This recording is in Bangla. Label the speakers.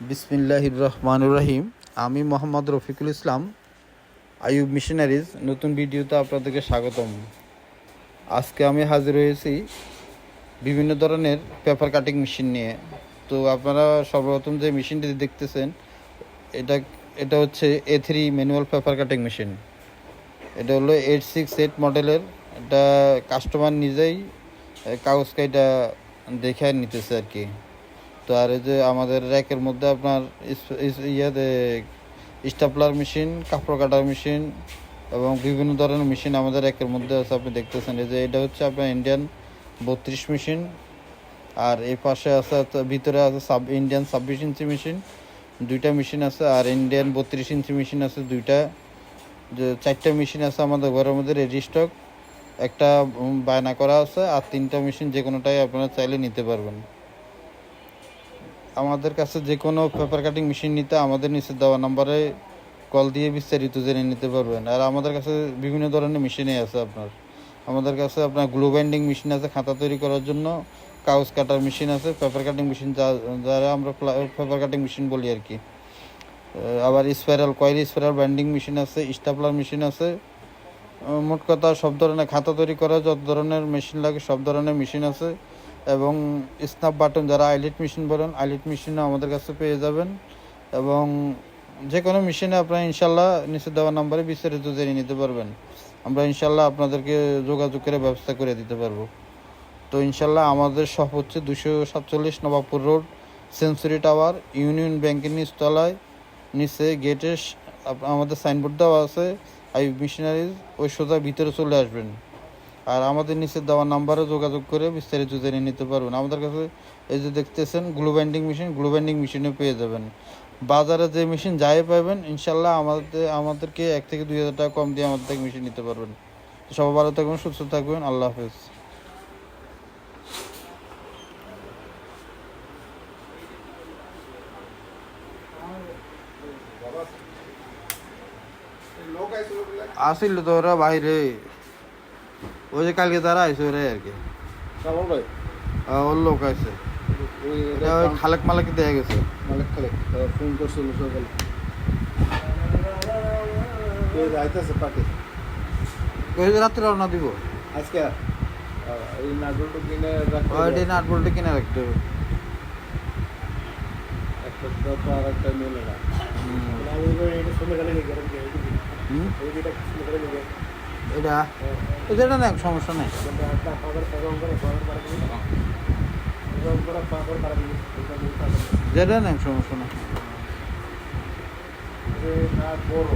Speaker 1: বিসমিল্লাহির রহমানুর রহিম আমি মোহাম্মদ রফিকুল ইসলাম আইয়ুব মিশনারিজ নতুন ভিডিওতে আপনাদেরকে স্বাগতম। আজকে আমি হাজির হয়েছি বিভিন্ন ধরনের পেপার কাটিং মেশিন নিয়ে। তো আপনারা সর্বপ্রথম যে মেশিনটি দেখতেছেন এটা এটা হচ্ছে A three manual paper cutting machine এটা হলো এইট সিক্স এইট মডেলের এটা কাস্টমার নিজেই আহ, কাগজ কাইটা দেখে নিতেছে আর কি। তো আর এই যে আমাদের র্যাকের মধ্যে আপনার ইয়াতে স্টাপলার মেশিন, কাপড় কাটার মেশিন এবং বিভিন্ন ধরনের মেশিন আমাদের র্যাকের মধ্যে আছে, আপনি দেখতেছেন। এই যে এটা হচ্ছে আপনার ইন্ডিয়ান বত্রিশ মেশিন। আর এই পাশে আছে ভিতরে আছে সাব ইন্ডিয়ান ছাব্বিশ ইঞ্চি মেশিন, দুইটা মেশিন আছে, আর ইন্ডিয়ান বত্রিশ ইঞ্চি মেশিন আছে দুইটা। যে চারটা মেশিন আছে আমাদের ঘরের মধ্যে রেডি স্টক একটা বায়না করা আছে, আর তিনটা মেশিন যে কোনোটাই আপনারা চাইলে নিতে পারবেন। আমাদের কাছে যে কোনো পেপার কাটিং মেশিন নিতে আমাদের নিচে দেওয়া নাম্বারে কল দিয়ে বিস্তারিত জেনে নিতে পারবেন। আর আমাদের কাছে বিভিন্ন ধরনের মেশিনই আছে আপনার। আমাদের কাছে আপনার গ্লু বাইন্ডিং মেশিন আছে, খাতা তৈরি করার জন্য কাগজ কাটার মেশিন আছে পেপার কাটিং মেশিন যা, যারা আমরা পেপার কাটিং মেশিন বলি আর কি। আবার spiral coil spiral binding machine আছে স্টাপলার মেশিন আছে। মোট কথা সব ধরনের খাতা তৈরি করা, যত ধরনের মেশিন লাগে সব ধরনের মেশিন আছে। এবং স্ন্যাপ বাটন যারা আইলেট মেশিন বলেন আইলেট মেশিনও আমাদের কাছে পেয়ে যাবেন। এবং যে কোনো মেশিনে আপনারা ইনশাল্লাহ নিচে দেওয়া নাম্বারে বিস্তারিত জেনে নিতে পারবেন। আমরা ইনশাল্লাহ আপনাদেরকে যোগাযোগ করে ব্যবস্থা করে দিতে পারব। তো ইনশাল্লাহ আমাদের শপ হচ্ছে দুশো সাতচল্লিশ Nawabpur road, century tower, union ব্যাংকের নিচতলায়। নিচে গেটে আমাদের সাইনবোর্ড দেওয়া আছে আই মিশনারিজ ওই সোজা ভিতরে চলে আসবেন। আর আমাদের নিচে দেওয়া নাম্বারে যোগাযোগ করে বিস্তারিত জেনে নিতে পারবেন। আমাদের কাছে এই যে দেখতেছেন glue binding machine glue binding মেশিনও পেয়ে যাবেন। বাজারে যে মেশিন যাই পাবেন ইনশাল্লাহ আমাদের, আমাদেরকে এক থেকে দুই হাজার টাকা কম দিয়ে আমাদের থেকে মেশিন নিতে পারবেন। সবাই ভালো থাকবেন, সুস্থ থাকবেন। আল্লাহ হাফেজ। আসিল তো ওরা বাইরে। ওই যে কালকে তারা আইসে ওরা আর কি। ওর লোক আছে
Speaker 2: ওই
Speaker 1: খালেক মালেক দেয়া গেছে।
Speaker 2: মালিক খালেক ফোন করছিল সকালে। আইতাছে
Speaker 1: যে রাত্রে রওনা দিব।
Speaker 2: আজকে এই নাটকটা কিনে রাখতে
Speaker 1: ওই। দিন কিনে রাখতে হবে।
Speaker 2: একটা তো আর একটা মেলে না।
Speaker 1: হুম? এটা এটা না সমস্যা নেই। যেটা নেই সমস্যা নেই।
Speaker 2: বড়।